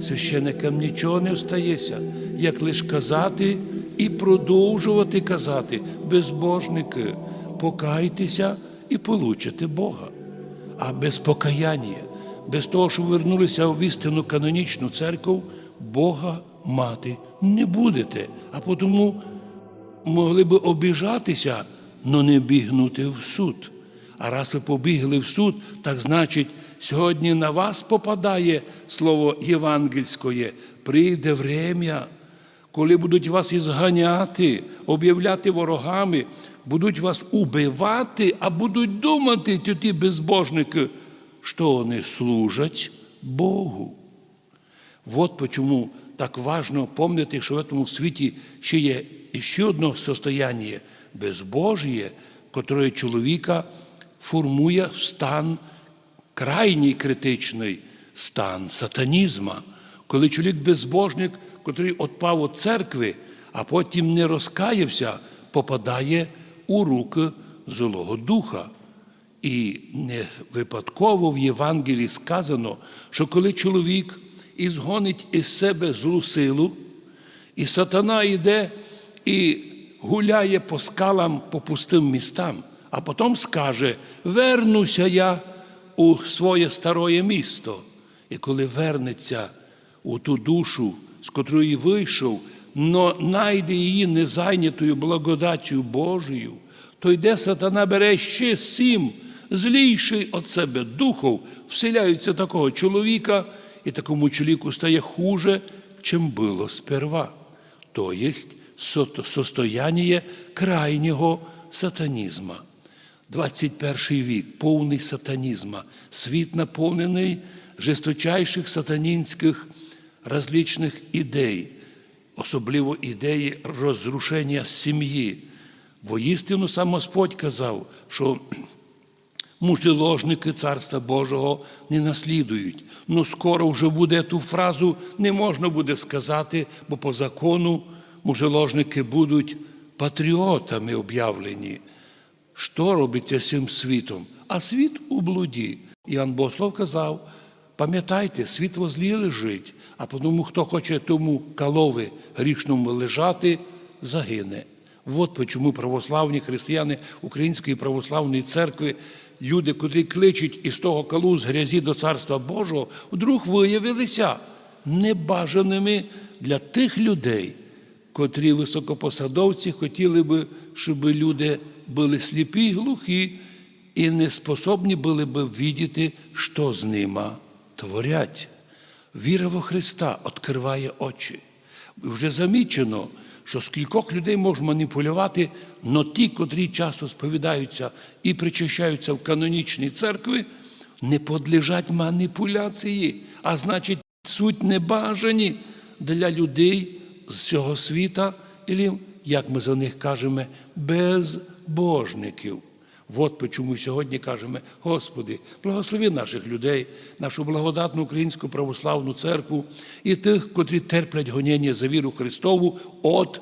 Священикам нічого не остається, як лише казати і продовжувати казати, безбожники, покайтеся і получите Бога. А без покаяння, без того, що вернулися в істинну канонічну церкву, Бога мати не будете. А тому могли би обіжатися, але не бігнути в суд. А раз ви побігли в суд, так значить, сьогодні на вас попадає слово євангельське. Прийде время, коли будуть вас ізганяти, об'являти ворогами, будуть вас убивати, а будуть думати ті безбожники, що вони служать Богу. Вот почему так важно помнити, що в цьому світі ще є ще одне состояние безбожіє, котре чоловіка формує стан крайній критичний стан сатанізма, коли чоловік безбожник, котрий отпав від церкви, а потім не розкаявся, попадає у руки Злого Духа. І не випадково в Євангелії сказано, що коли чоловік ізгонить із себе злу силу, і сатана йде і гуляє по скалам, по пустим містам, а потім скаже: Вернуся я у своє старое місто. І коли вернеться у ту душу, з котрої вийшов, но найде її незайнятою благодаттю Божою, то йде сатана бере ще сім злійший від себе духов, вселяються такого чоловіка, і такому чоловіку стає хуже, чим було сперва. То є состояние крайнього сатанізма. 21 вік, повний сатанізма, світ наповнений жесточайших сатанінських различних ідей, особливо ідеї розрушення сім'ї. Воістину сам Господь казав, що мужеложники Царства Божого не наслідують. Ну скоро вже буде ту фразу не можна буде сказати, бо по закону мужеложники будуть патріотами об'явлені. Що робиться з цим світом? А світ у блуді. Іоанн Богослов казав, пам'ятайте, світ возлі лежить, а тому, хто хоче тому калови грішному лежати, загине. От чому православні християни Української православної церкви, люди, котрі кличуть із того калу з грязі до Царства Божого, вдруг виявилися небажаними для тих людей, котрі високопосадовці хотіли би, щоб люди були сліпі й глухі і не способні були би видіти, що з ними творять. Віра во Христа відкриває очі. Вже замічено, що скількох людей можна маніпулювати, но ті, котрі часто сповідаються і причащаються в канонічній церкві, не подлежать маніпуляції, а значить, суть небажані для людей з цього світа, і, як ми за них кажемо, безбожників. От чому сьогодні кажемо, Господи, благослови наших людей, нашу благодатну українську православну церкву і тих, котрі терплять гоніння за віру Христову від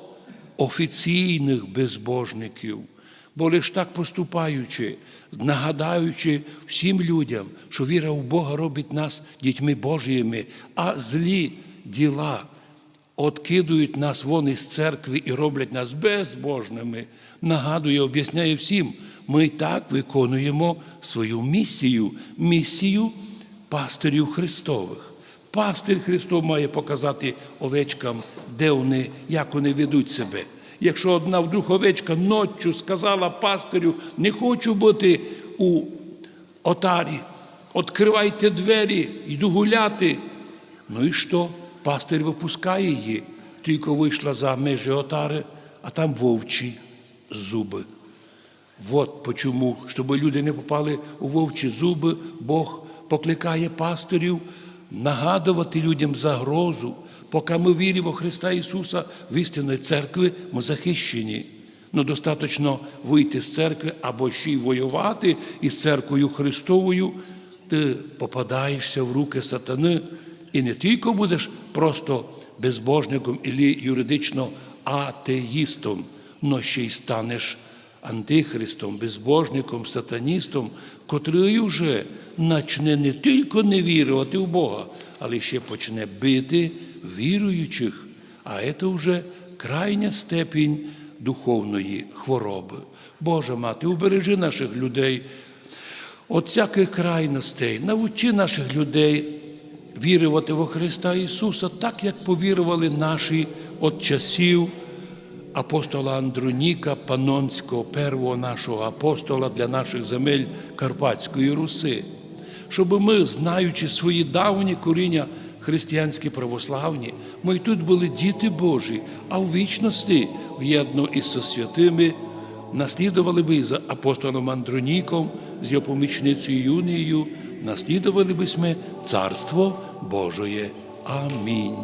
офіційних безбожників. Бо лише так поступаючи, нагадаючи всім людям, що віра в Бога робить нас дітьми Божіїми, а злі діла откидують нас вон із церкви і роблять нас безбожними, нагадує, об'ясняє всім, ми так виконуємо свою місію, місію пастирів Христових. Пастир Христов має показати овечкам, де вони, як вони ведуть себе. Якщо одна вдруг овечка ночі сказала пастирю, не хочу бути у отарі, відкривайте двері, йду гуляти. Ну і що? Пастир випускає її, тільки вийшла за межі отари, а там вовчі зуби. От почому, щоб люди не попали у вовчі зуби, Бог покликає пастирів нагадувати людям загрозу. Поки ми віримо в Христа Ісуса в істинної церкви, ми захищені. Ну, достатньо вийти з церкви або ще й воювати із церквою Христовою, ти попадаєшся в руки сатани і не тільки будеш просто безбожником і юридично атеїстом, але ще й станеш антихристом, безбожником, сатаністом, котрий вже начне не тільки не вірувати в Бога, але ще почне бити віруючих. А це вже крайня степінь духовної хвороби. Божа мати, убережи наших людей от всяких крайностей, навчи наших людей вірувати во Христа Ісуса, так як повірували наші от часів апостола Андроніка Панонського, первого нашого апостола для наших земель Карпатської Руси, щоб ми, знаючи свої давні коріння християнські православні, ми й тут були діти Божі, а в вічності в'єдно із святими наслідували би за апостолом Андроніком, з його помічницею Юнією, наслідували би ми Царство Божоє. Амінь.